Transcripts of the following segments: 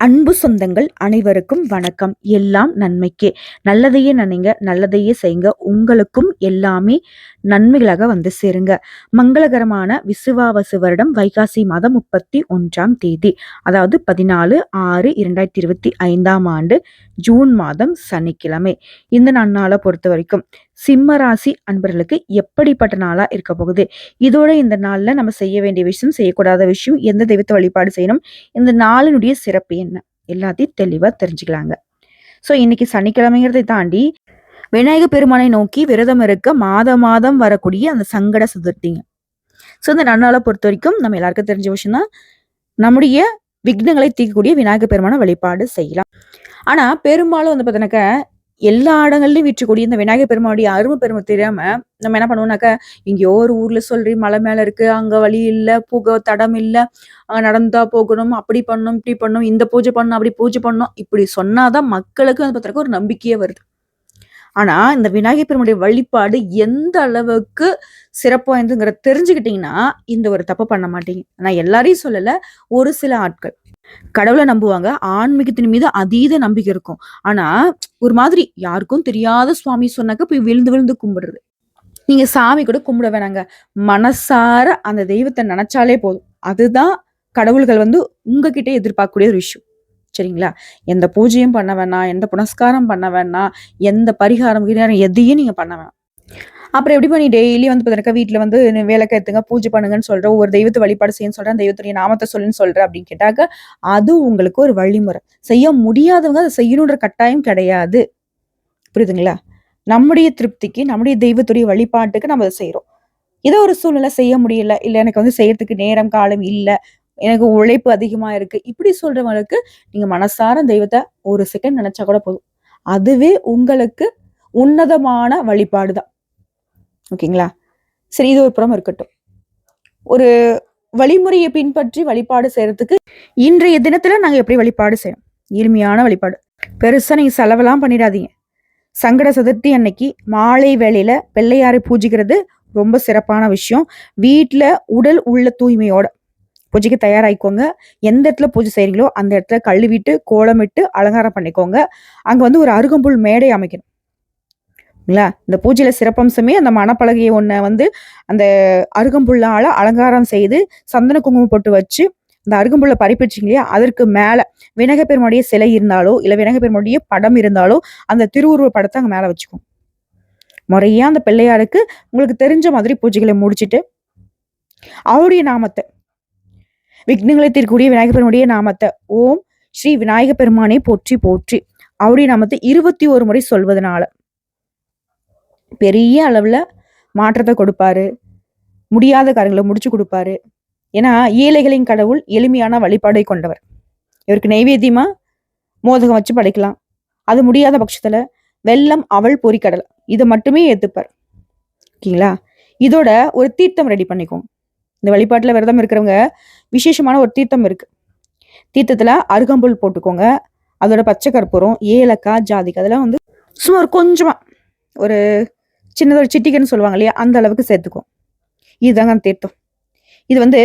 அன்பு சொந்தங்கள் அனைவருக்கும் வணக்கம். எல்லாம் நன்மைக்கே. நல்லதையே நினைங்க நல்லதையே செய்யுங்க. உங்களுக்கும் எல்லாமே நன்மைகளாக வந்து சேருங்க. மங்களகரமான விசுவாவசு வருடம் வைகாசி மாதம் முப்பத்தி ஒன்றாம் தேதி அதாவது பதினாலு ஆறு இரண்டாயிரத்தி இருபத்தி ஐந்தாம் ஆண்டு ஜூன் மாதம் சனிக்கிழமை. இந்த நன்னாளை பொறுத்த வரைக்கும் சிம்ம ராசி அன்பர்களுக்கு எப்படிப்பட்ட நாளாக இருக்க போகுது? இதோட இந்த நாளில் நம்ம செய்ய வேண்டிய விஷயம் செய்யக்கூடாத விஷயம் எந்த தெய்வத்தை வழிபாடு செய்யணும் இந்த நாளினுடைய சிறப்பு என்ன? எல்லாத்தையும் தெளிவாக தெரிஞ்சுக்கலாங்க. ஸோ இன்னைக்கு சனிக்கிழமைங்கிறதை தாண்டி விநாயக பெருமானை நோக்கி விரதம் இருக்க மாத மாதம் வரக்கூடிய அந்த சங்கட சதுர்த்திங்க. ஸோ இந்த நன்னாளை பொறுத்த வரைக்கும் நம்ம எல்லாருக்கும் தெரிஞ்ச விஷயம் தான். நம்முடைய விக்னங்களை தீர்க்கக்கூடிய விநாயக பெருமான வழிபாடு செய்யலாம். ஆனால் பெரும்பாலும் வந்து பார்த்தீங்கன்னாக்க எல்லா இடங்கள்லையும் வீற்றக்கூடிய இந்த விநாயகர் பெருமானுடைய அருமை பெருமை தெரியாம நம்ம என்ன பண்ணுவோம்னாக்க எங்கேயோ ஒரு ஊர்ல சொல்றி மலை மேல இருக்கு அங்க வழி இல்ல புக தடம் இல்ல அங்க நடந்தா போகணும் அப்படி பண்ணணும் இப்படி பண்ணணும் இந்த பூஜை பண்ணணும் அப்படி பூஜை பண்ணணும் இப்படி சொன்னாதான் மக்களுக்கு அது பத்திரக்கு ஒரு நம்பிக்கையே வருது. ஆனா இந்த விநாயகர் பெருமானுடைய வழிபாடு எந்த அளவுக்கு சிறப்பு வாய்ந்ததுங்கிறத தெரிஞ்சுக்கிட்டீங்கன்னா இந்த ஒரு தப்பு பண்ண மாட்டீங்க. நான் எல்லாரையும் சொல்லல ஒரு சில ஆட்கள். கடவுளை நம்புவாங்க ஆன்மீகத்தின் மீது அதீத நம்பிக்கை இருக்கும். ஆனா ஒரு மாதிரி யாருக்கும் தெரியாத சுவாமி சொன்னாக்க போய் விழுந்து விழுந்து கும்பிடுறது. நீங்க சாமி கூட கும்பிட வேணாங்க. மனசார அந்த தெய்வத்தை நினைச்சாலே போதும். அதுதான் கடவுள்கள் வந்து உங்ககிட்ட எதிர்பார்க்கக்கூடிய ஒரு விஷயம். சரிங்களா? எந்த பூஜையும் பண்ண வேணாம் எந்த புனஸ்காரம் பண்ண வேணாம் எந்த பரிகாரம் கிரிகாரம் எதையும் நீங்க பண்ண வேணாம். அப்புறம் எப்படி பண்ணி டெய்லி வந்து பார்த்தீங்கன்னா வீட்டில் வந்து வேலைக்கு எடுத்துங்க பூஜை பண்ணுங்கன்னு சொல்ற ஒரு தெய்வத்தை வழிபாடு செய்யன்னு சொல்றேன் தெய்வத்துடைய நாமத்தை சொல்லுன்னு சொல்றேன் அப்படின்னு கேட்டாக்க அது உங்களுக்கு ஒரு வழிமுறை. செய்ய முடியாதவங்க அதை செய்யணுன்ற கட்டாயம் கிடையாது. புரியுதுங்களா? நம்முடைய திருப்திக்கு நம்முடைய தெய்வத்துடைய வழிபாட்டுக்கு நம்ம அதை செய்யறோம் ஏதோ ஒரு சூழ்நிலை செய்ய முடியல இல்ல எனக்கு வந்து செய்யறதுக்கு நேரம் காலம் இல்ல எனக்கு உழைப்பு அதிகமாக இருக்குது இப்படி சொல்கிறவங்களுக்கு நீங்கள் மனசார தெய்வத்தை ஒரு செகண்ட் நினைச்சா கூட போதும். அதுவே உங்களுக்கு உன்னதமான வழிபாடு தான். ஓகேங்களா? சரி இது ஒரு புறம் இருக்கட்டும். ஒரு வழிமுறையை பின்பற்றி வழிபாடு செய்யறதுக்கு இன்றைய தினத்துல நாங்கள் எப்படி வழிபாடு செய்யணும் எளிமையான வழிபாடு. பெருசாக நீங்கள் செலவெல்லாம் பண்ணிடாதீங்க. சங்கட சதுர்த்தி அன்னைக்கு மாலை வேளையில பிள்ளையாரை பூஜிக்கிறது ரொம்ப சிறப்பான விஷயம். வீட்டில் உடல் உள்ள தூய்மையோட பூஜைக்கு தயாராகிக்கோங்க. எந்த இடத்துல பூஜை செய்கிறீங்களோ அந்த இடத்துல கழுவிட்டு கோலமிட்டு அலங்காரம் பண்ணிக்கோங்க. அங்கே வந்து ஒரு அருகம்புல் மேடை அமைக்கணும். இல்லைங்களா இந்த பூஜையில் சிறப்பம்சமே அந்த மணப்பலகையை ஒன்றை வந்து அந்த அருகம்புல்லால அலங்காரம் செய்து சந்தன குங்குமம் போட்டு வச்சு அந்த அருகம்புல்ல பறிப்பிச்சிங்க இல்லையா? அதற்கு மேலே விநாயக பெருமாடைய சிலை இருந்தாலோ இல்லை விநாயக பெருமாடைய படம் இருந்தாலோ அந்த திருவுருவ படத்தை அங்கே மேலே வச்சுக்கும் முறையா அந்த பிள்ளையாருக்கு உங்களுக்கு தெரிஞ்ச மாதிரி பூஜைகளை முடிச்சிட்டு அவருடைய நாமத்தை விக்னங்களை தீர்க்கக்கூடிய விநாயகர் பெருமானுடைய நாமத்தை ஓம் ஸ்ரீ விநாயக பெருமானை போற்றி போற்றி. அவருடைய நாமத்தை இருபத்தி ஒரு முறை சொல்வதனால பெரிய அளவுல மாற்றத்தை கொடுப்பாரு. முடியாத காரியங்களை முடிச்சு கொடுப்பாரு. ஏன்னா ஏழைகளின் கடவுள் எளிமையான வழிபாடை கொண்டவர். இவருக்கு நைவேத்தியமா மோதகம் வச்சு படைக்கலாம். அது முடியாத பட்சத்துல வெள்ளம் அவள் பொறிக்கடலை இதை மட்டுமே ஏத்துப்பார். ஓகேங்களா? இதோட ஒரு தீர்த்தம் ரெடி பண்ணிக்கோங்க இந்த வழிபாட்டில் விரதம் இருக்கிறவங்க விசேஷமான ஒரு தீர்த்தம் இருக்கு. தீர்த்தத்தில் அருகம்புல் போட்டுக்கோங்க. அதோட பச்சை கற்பூரம் ஏலக்காய் ஜாதிக்கு அதெல்லாம் வந்து சும்மா ஒரு கொஞ்சமாக ஒரு சின்னதாக ஒரு சிட்டிகன்னு சொல்லுவாங்க இல்லையா அந்த அளவுக்கு சேர்த்துக்கும் இதுதாங்க அந்த தீர்த்தம். இது வந்து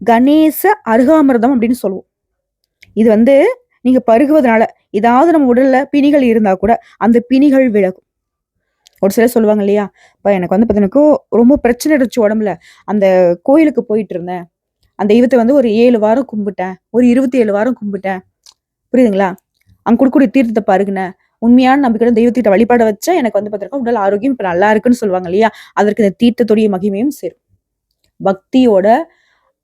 கணேச அருகாமிரதம் அப்படின்னு சொல்லுவோம். இது வந்து நீங்கள் பருகுவதனால ஏதாவது நம்ம உடலில் பிணிகள் இருந்தால் கூட அந்த பிணிகள் விலகும். ஒரு சிலர் சொல்லுவாங்க இல்லையா? இப்போ எனக்கு வந்து பார்த்தீங்கன்னா ரொம்ப பிரச்சனை இருந்துச்சு உடம்புல. அந்த கோயிலுக்கு போயிட்டு இருந்தேன். அந்த தெய்வத்தை வந்து ஒரு ஏழு வாரம் கும்பிட்டேன். ஒரு இருபத்தி ஏழு வாரம் கும்பிட்டேன். புரியுதுங்களா? அங்க கொடுக்கக்கூடிய தீர்த்தத்தை பாருங்கண்ணே உண்மையான நம்பிக்கை தெய்வத்திட்ட வழிபாட வச்சா எனக்கு வந்து பார்த்தீங்கன்னா உடல் ஆரோக்கியம் இப்போ நல்லா இருக்குன்னு சொல்லுவாங்க இல்லையா? அதற்கு இந்த தீர்த்தத்துடைய மகிமையும் சேரும். பக்தியோட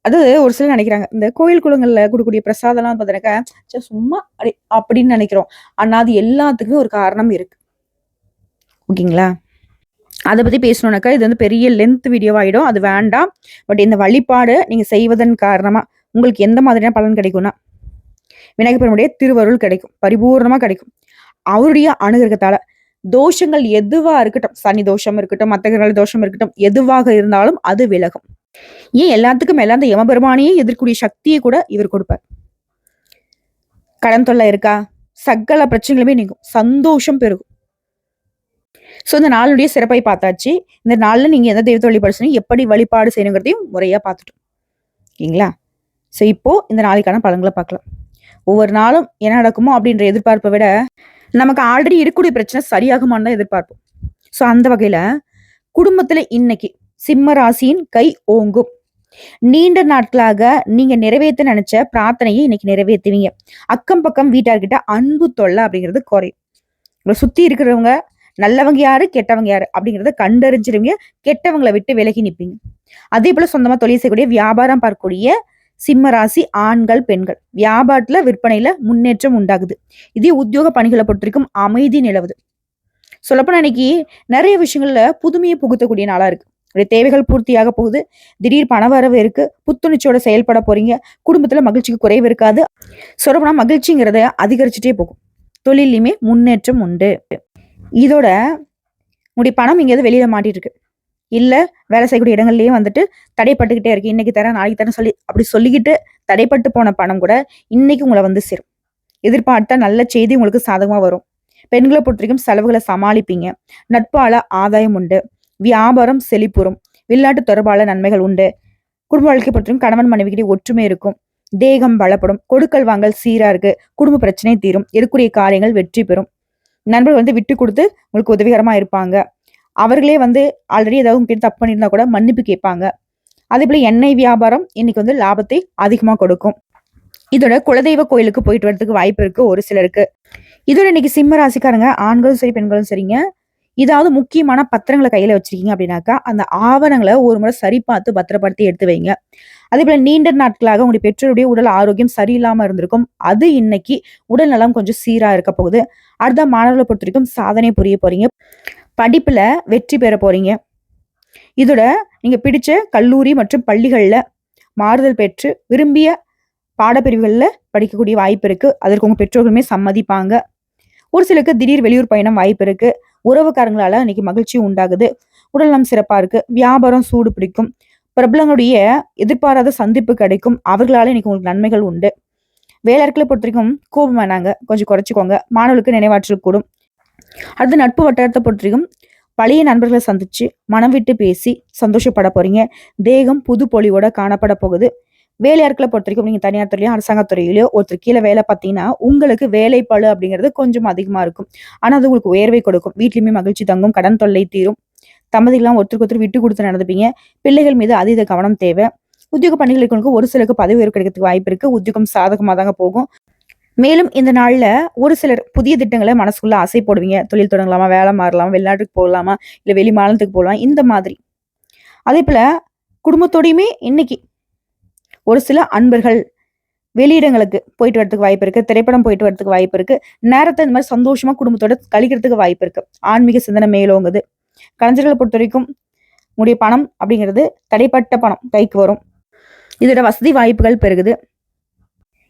அதாவது ஒரு சிலர் நினைக்கிறாங்க இந்த கோயில் குளங்கள்ல கொடுக்கக்கூடிய பிரசாதம்லாம் பார்த்தீங்கன்னாக்கா சும்மா அப்படி அப்படின்னு நினைக்கிறோம். ஆனா அது எல்லாத்துக்குமே ஒரு காரணம் இருக்கு. ஓகேங்களா? அதை பற்றி பேசணும்னாக்கா இது வந்து பெரிய லென்த் வீடியோவாகிடும் அது வேண்டாம். பட் இந்த வழிபாடு நீங்கள் செய்வதன் காரணமாக உங்களுக்கு எந்த மாதிரியான பலன் கிடைக்கும்னா விநாயகப்பெருமுடைய திருவருள் கிடைக்கும். பரிபூர்ணமாக கிடைக்கும். அவருடைய அனுகிரகத்தால தோஷங்கள் எதுவாக இருக்கட்டும் சனி தோஷம் இருக்கட்டும் மத்த கிரக தோஷம் இருக்கட்டும் எதுவாக இருந்தாலும் அது விலகும். ஏன் எல்லாத்துக்கும் மேலே அந்த யமபெருமானையே எதிர்க்கூடிய சக்தியை கூட இவர் கொடுப்பார். கடன் தொல்லை இருக்கா? சகல பிரச்சனைகளுமே நீங்கும். சந்தோஷம் பெருகும். ஸோ இந்த நாளுடைய சிறப்பை பார்த்தாச்சு. இந்த நாளில் நீங்கள் எந்த தெய்வத்தை வழிபாடு செய்யணும் எப்படி வழிபாடு செய்யணுங்கிறதையும் முறையாக பார்த்துட்டோம். ஓகேங்களா? ஸோ இப்போ இந்த நாளைக்கான பலன்களை பார்க்கலாம். ஒவ்வொரு நாளும் என்ன நடக்குமோ அப்படின்ற எதிர்பார்ப்பை விட நமக்கு ஆல்ரெடி இருக்கக்கூடிய பிரச்சனை சரியாகுமான்னு தான் எதிர்பார்ப்போம். ஸோ அந்த வகையில் குடும்பத்தில் இன்னைக்கு சிம்ம ராசியின் கை ஓங்கும். நீண்ட நாட்களாக நீங்க நிறைவேற்ற நினைச்ச பிரார்த்தனையை இன்னைக்கு நிறைவேற்றுவீங்க. அக்கம் பக்கம் வீட்டார்கிட்ட அன்பு தொல்லை அப்படிங்கிறது குறையும். உங்களை சுத்தி இருக்கிறவங்க நல்லவங்க யாரு கெட்டவங்க யாரு அப்படிங்கிறத கண்டறிஞ்சிருவீங்க. கெட்டவங்களை விட்டு விலகி நிற்பீங்க அதே போல சொந்தமா தொழில் செய்யக்கூடிய வியாபாரம் பார்க்கக்கூடிய சிம்ம ராசி ஆண்கள் பெண்கள். வியாபாரத்துல விற்பனையில முன்னேற்றம் உண்டாகுது. இதே உத்தியோக பணிகளை பொறுத்திருக்கும் அமைதி நிலவுது. சொல்லப்போனா இன்னைக்கு நிறைய விஷயங்கள்ல புதுமையை புகுத்தக்கூடிய நாளா இருக்கு. உடைய தேவைகள் பூர்த்தியாக போகுது. திடீர் பணவரவு இருக்கு. புத்துணர்ச்சியோட செயல்பட போறீங்க. குடும்பத்துல மகிழ்ச்சிக்கு குறைவு இருக்காது. சொல்லப்போனா மகிழ்ச்சிங்கிறத அதிகரிச்சுட்டே போகும். தொழிலையுமே முன்னேற்றம் உண்டு. இதோட உங்களுடைய பணம் எங்கேயாவது வெளியில மாட்டிட்டு இருக்கு இல்லை வேலை செய்யக்கூடிய இடங்கள்லேயே வந்துட்டு தடைப்பட்டுக்கிட்டே இருக்கு. இன்னைக்கு தரேன் நாளைக்கு தரேன் சொல்லி அப்படி சொல்லிக்கிட்டு தடைப்பட்டு போன பணம் கூட இன்னைக்கு உங்களை வந்து சேரும். எதிர்பார்த்த நல்ல செய்தி உங்களுக்கு சாதகமாக வரும். பெண்களை பொறுத்த வரைக்கும் செலவுகளை சமாளிப்பீங்க. நட்பால ஆதாயம் உண்டு. வியாபாரம் செழிப்புறும். வெளிநாட்டு தொடர்பால நன்மைகள் உண்டு. குடும்ப வாழ்க்கை பொறுத்தவரைக்கும் கணவன் மனைவிக்கிட்டே ஒற்றுமை இருக்கும். தேகம் பலப்படும். கொடுக்கல் வாங்கல் சீரா இருக்கு. குடும்ப பிரச்சனை தீரும். இருக்கக்கூடிய காரியங்கள் வெற்றி பெறும். நண்பர்கள் வந்து விட்டு கொடுத்து உங்களுக்கு உதவிகரமாக இருப்பாங்க. அவர்களே வந்து ஆல்ரெடி ஏதாவது உங்ககிட்ட தப்பு பண்ணியிருந்தா கூட மன்னிப்பு கேட்பாங்க. அதே போல எண்ணெய் வியாபாரம் இன்னைக்கு வந்து லாபத்தை அதிகமாக கொடுக்கும். இதோட குலதெய்வ கோயிலுக்கு போயிட்டு வரதுக்கு வாய்ப்பு இருக்கு ஒரு சிலருக்கு. இதோட இன்னைக்கு சிம்ம ராசிக்காரங்க ஆண்களும் சரி பெண்களும் சரிங்க. ஏதாவது முக்கியமான பத்திரங்களை கையில வச்சிருக்கீங்க அப்படின்னாக்கா அந்த ஆவணங்களை ஒரு முறை சரி பார்த்து பத்திரப்படுத்தி எடுத்து வைங்க. அதே போல நீண்ட நாட்களாக உங்களுடைய பெற்றோருடைய உடல் ஆரோக்கியம் சரியில்லாம இருந்திருக்கும். அது இன்னைக்கு உடல் நலம் கொஞ்சம் சீரா இருக்க போகுது. அடுத்த மாணவர்களை பொறுத்த வரைக்கும் சாதனை புரிய போறீங்க. படிப்புல வெற்றி பெற போறீங்க. இதோட நீங்க பிடிச்ச கல்லூரி மற்றும் பள்ளிகள்ல மாறுதல் பெற்று விரும்பிய பாடப்பிரிவுகளில் படிக்கக்கூடிய வாய்ப்பு இருக்கு. அதற்கு உங்க பெற்றோர்களுமே சம்மதிப்பாங்க. ஒரு சிலருக்கு திடீர் வெளியூர் பயணம் வாய்ப்பு இருக்கு. உறவுக்காரங்களால இன்னைக்கு மகிழ்ச்சி உண்டாகுது. உடல்நலம் சிறப்பா இருக்கு. வியாபாரம் சூடு பிடிக்கும். பிரபலங்களுடைய எதிர்பாராத சந்திப்பு கிடைக்கும். அவர்களால இன்னைக்கு உங்களுக்கு நன்மைகள் உண்டு. வேலையாட்களை பொறுத்த வரைக்கும் கோபம் வேணாங்க. கொஞ்சம் குறைச்சிக்கோங்க. மாணவர்களுக்கு நினைவாற்றல் கூடும். அடுத்து நட்பு வட்டாரத்தை பொறுத்த வரைக்கும் பழைய நண்பர்களை சந்திச்சு மனம் விட்டு பேசி சந்தோஷப்பட போறீங்க. தேகம் புது பொலிவோட காணப்பட போகுது. வேலையாட்களை பொறுத்த வரைக்கும் நீங்கள் தனியார் துறையிலோ அரசாங்க துறையிலையோ ஒருத்தர் கீழே வேலை பார்த்தீங்கன்னா உங்களுக்கு வேலைப்பழு அப்படிங்கிறது கொஞ்சம் அதிகமாக இருக்கும். ஆனால் அது உங்களுக்கு உயர்வை கொடுக்கும். வீட்லையுமே மகிழ்ச்சி தங்கும் கடன் தொல்லை தீரும். தம்பதிகளாம் ஒருத்தருக்கு ஒருத்தர் விட்டு கொடுத்து நடந்துப்பீங்க. பிள்ளைகள் மீது அதீத கவனம் தேவை. உத்தியோக பணிகளுக்கு ஒரு சிலருக்கு பதவி உயர்வு கிடைக்கிறதுக்கு வாய்ப்பு இருக்கு. உத்தியோகம் சாதகமாக தாங்க போகும். மேலும் இந்த நாளில் ஒரு சிலர் புதிய திட்டங்களை மனசுக்குள்ள ஆசை போடுவீங்க. தொழில் தொடங்கலாமா வேலை மாறலாமா வெளிநாட்டுக்கு போகலாமா இல்லை வெளி மாநிலத்துக்கு போகலாம் இந்த மாதிரி. அதே போல குடும்பத்தோடையுமே இன்னைக்கு ஒரு சில அன்பர்கள் வெளியிடங்களுக்கு போயிட்டு வரதுக்கு வாய்ப்பு இருக்கு. திரைப்படம் போயிட்டு வரதுக்கு வாய்ப்பு இருக்கு. நேரத்தை இந்த மாதிரி சந்தோஷமா குடும்பத்தோட கழிக்கிறதுக்கு வாய்ப்பு இருக்கு. ஆன்மீக சிந்தனை மேலோங்குது. கலைஞர்களை பொறுத்த வரைக்கும் உங்களுடைய பணம் அப்படிங்கிறது தடைப்பட்ட பணம் கைக்கு வரும். இதோட வசதி வாய்ப்புகள் பெருகுது.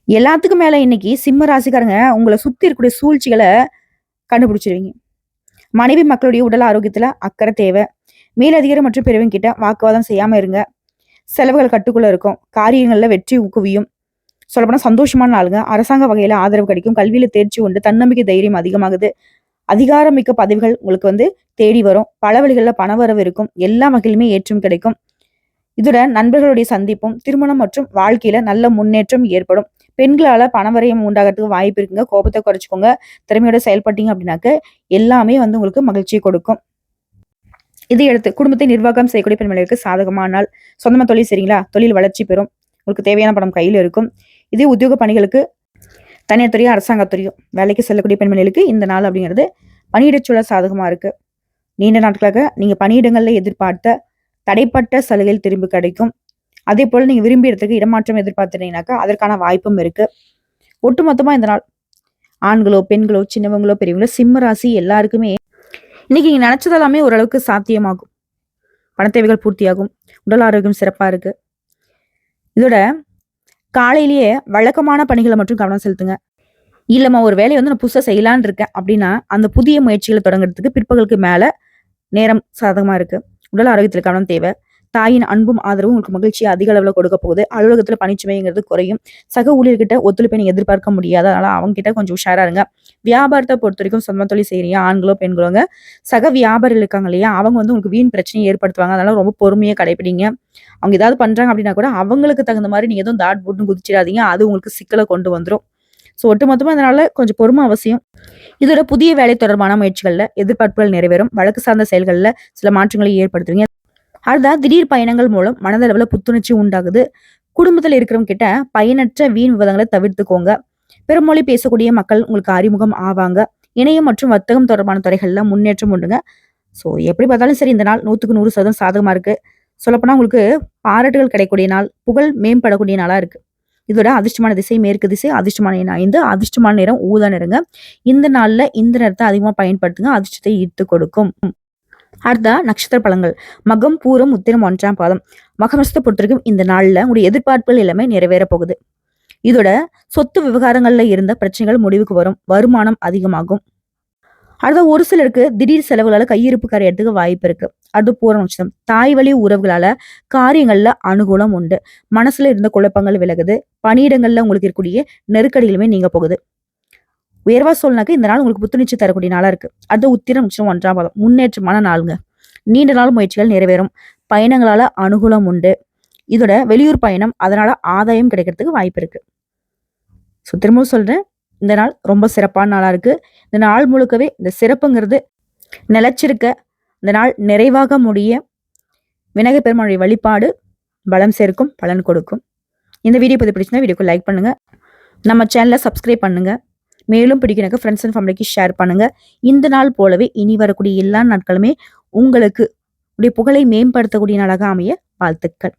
எல்லாத்துக்கும் மேல இன்னைக்கு சிம்ம ராசிக்காரங்க உங்களை சுத்தி இருக்கக்கூடிய சூழ்ச்சிகளை கண்டுபிடிச்சிருவீங்க. மனைவி மக்களுடைய உடல் ஆரோக்கியத்துல அக்கறை தேவை. மேலதிகாரி மற்றும் பிரிவின் கிட்ட வாக்குவாதம் செய்யாம இருங்க. செலவுகள் கட்டுக்குள்ள இருக்கும். காரியங்களில் வெற்றி குவியும் சொல்லப்போனால் சந்தோஷமான ஆளுங்க அரசாங்க வகையில் ஆதரவு கிடைக்கும். கல்வியில் தேர்ச்சி உண்டு. தன்னம்பிக்கை தைரியம் அதிகமாகுது. அதிகாரமிக்க பதவிகள் உங்களுக்கு வந்து தேடி வரும். பல வழிகளில் பணவரவு இருக்கும். எல்லா வகையிலுமே ஏற்றம் கிடைக்கும். இதோட நண்பர்களுடைய சந்திப்பும் திருமணம் மற்றும் வாழ்க்கையில நல்ல முன்னேற்றம் ஏற்படும். பெண்களால பணவரையும் உண்டாகிறதுக்கு வாய்ப்பு இருக்குங்க. கோபத்தை குறைச்சிக்கோங்க. திறமையோட செயல்பட்டீங்க அப்படின்னாக்க எல்லாமே வந்து உங்களுக்கு மகிழ்ச்சியை கொடுக்கும். இதை எடுத்து குடும்பத்தை நிர்வாகம் செய்யக்கூடிய பெண்மணிகளுக்கு சாதகமானால் சொந்தமாக தொழில் சரிங்களா தொழில் வளர்ச்சி பெறும். உங்களுக்கு தேவையான பணம் கையில் இருக்கும். இதே உத்தியோக பணிகளுக்கு தனியார் துறையோ அரசாங்கத்துறையும் வேலைக்கு செல்லக்கூடிய பெண்மணிகளுக்கு இந்த நாள் அப்படிங்கிறது பணியிடச்சூழல் சாதகமாக இருக்குது இருக்கு. நீண்ட நாட்களாக நீங்கள் பணியிடங்களில் எதிர்பார்த்த தடைப்பட்ட சலுகைகள் திரும்பி கிடைக்கும். அதே போல் நீங்கள் விரும்பிய இடத்துக்கு இடமாற்றம் எதிர்பார்த்துட்டீங்கன்னாக்கா அதற்கான வாய்ப்பும் இருக்குது ஒட்டுமொத்தமாக இந்த நாள் ஆண்களோ பெண்களோ சின்னவங்களோ பெரியவங்களோ சிம்ம ராசி எல்லாருக்குமே இன்னைக்கு நீங்க நினைச்சதெல்லாமே ஓரளவுக்கு சாத்தியமாகும். பண தேவைகள் பூர்த்தியாகும். உடல் ஆரோக்கியம் சிறப்பா இருக்கு. இதோட காலையிலேயே வழக்கமான பணிகளை மட்டும் கவனம் செலுத்துங்க. இல்லம்மா ஒரு வேலையை வந்து நான் புதுசாக செய்யலான்னு இருக்கேன். அப்படின்னா அந்த புதிய முயற்சிகளை தொடங்குறதுக்கு பிற்பகலுக்கு மேலே நேரம் சாதகமாக இருக்குது உடல் ஆரோக்கியத்தில் கவனம் தேவை. தாயின் அன்பும் ஆதரவும் உங்களுக்கு மகிழ்ச்சியை அதிக அளவில் கொடுக்க போகுது. அலுவலகத்தில் பணிச்சுமைங்கிறது குறையும். சக ஊழியர்கிட்ட ஒத்துழைப்பை நீங்கள் எதிர்பார்க்க முடியாது. அதனால் அவங்க கிட்ட கொஞ்சம் உஷாராக இருங்க. வியாபாரத்தை பொறுத்த வரைக்கும் சொந்த தொழில் செய்கிறீங்க ஆண்களோ பெண்களோங்க. சக வியாபாரிகள் இருக்காங்க இல்லையா? அவங்க வந்து உங்களுக்கு வீண் பிரச்சனையை ஏற்படுத்துவாங்க. அதனால ரொம்ப பொறுமையாக கடைபிடிங்க. அவங்க ஏதாவது பண்றாங்க அப்படின்னா கூட அவங்களுக்கு தகுந்த மாதிரி நீங்கள் எதுவும் தாட் போட்டு குதிச்சிடாதீங்க. அது உங்களுக்கு சிக்கலை கொண்டு வந்துடும் ஸோ ஒட்டுமொத்தமாக அதனால கொஞ்சம் பொறுமை அவசியம். இதோட புதிய வேலை தொடர்பான முயற்சிகளில் எதிர்பார்ப்புகள் நிறைவேறும். வழக்கு சார்ந்த செயல்களில் சில மாற்றங்களை ஏற்படுத்துவீங்க அடுத்தா திடீர் பயணங்கள் மூலம் மனதளவில் புத்துணர்ச்சி உண்டாகுது. குடும்பத்தில் இருக்கிறவங்க கிட்ட பயனற்ற வீண் விவாதங்களை தவிர்த்துக்கோங்க. பெருமொழி பேசக்கூடிய மக்கள் உங்களுக்கு அறிமுகம் ஆவாங்க. இணையம் மற்றும் வர்த்தகம் தொடர்பான துறைகளில் முன்னேற்றம் உண்டுங்க. ஸோ எப்படி பார்த்தாலும் சரி இந்த நாள் நூற்றுக்கு நூறு சதவீதம் சாதகமாக இருக்கு. சொல்லப்போனால் உங்களுக்கு பாராட்டுகள் கிடைக்கக்கூடிய நாள் புகழ் மேம்படக்கூடிய நாளாக இருக்கு. இதோட அதிர்ஷ்டமான திசை மேற்கு திசை அதிர்ஷ்டமான எண் ஐந்து அதிர்ஷ்டமான நிறம் ஊதா நிறங்க. இந்த நாள்ல இந்த நேரத்தை அதிகமாக பயன்படுத்துங்க அதிர்ஷ்டத்தை ஈர்த்து கொடுக்கும். அடுத்தா நட்சத்திர பழங்கள். மகம் பூரம் உத்திரம் ஒன்றாம் பாதம். மகமஸ்தை பொறுத்தவரைக்கும் இந்த நாள்ல உங்களுடைய எதிர்பார்ப்புகள் எல்லாமே நிறைவேற போகுது. இதோட சொத்து விவகாரங்கள்ல இருந்த பிரச்சனைகள் முடிவுக்கு வரும். வருமானம் அதிகமாகும். அடுத்த ஒரு சிலருக்கு திடீர் செலவுகளால கையிருப்பு கரையிறதுக்கு வாய்ப்பு இருக்கு. அடுத்து பூர நட்சத்திரம் தாய் வழி உறவுகளால காரியங்கள்ல அனுகூலம் உண்டு. மனசுல இருந்த குழப்பங்கள் விலகுது. பணியிடங்கள்ல உங்களுக்கு இருக்கக்கூடிய நெருக்கடிகளுமே நீங்க போகுது. உயர்வா சொல்லினாக்க இந்த நாள் உங்களுக்கு புத்துணர்ச்சி தரக்கூடிய நாளா இருக்கு. அடுத்த உத்திரம் நட்சத்திரம் ஒன்றாம் பாதம். முன்னேற்றமான நாளுங்க. நீண்ட நாள் முயற்சிகள் நிறைவேறும். பயணங்களால அனுகூலம் உண்டு. இதோட வெளியூர் பயணம் அதனால ஆதாயம் கிடைக்கிறதுக்கு வாய்ப்பு இருக்கு. ஸோ திரும்பவும் சொல்றேன் இந்த நாள் ரொம்ப சிறப்பான நாளா இருக்கு. இந்த நாள் முழுக்கவே இந்த சிறப்புங்கிறது நிலைச்சிருக்க இந்த நாள் நிறைவாக முடிய விநாயக பெருமாளுடைய வழிபாடு பலம் சேர்க்கும் பலன் கொடுக்கும். இந்த வீடியோ பற்றி பிடிச்சிருந்தா வீடியோக்கு லைக் பண்ணுங்க. நம்ம சேனலை சப்ஸ்கிரைப் பண்ணுங்க. மேலும் பிடிக்கிறக்கு ஃப்ரெண்ட்ஸ் அண்ட் ஃபேமிலிக்கு ஷேர் பண்ணுங்க. இந்த நாள் போலவே இனி வரக்கூடிய எல்லா நாட்களுமே உங்களுக்கு உடைய புகழை மேம்படுத்தக்கூடிய நாளாக அமைய வாழ்த்துக்கள்.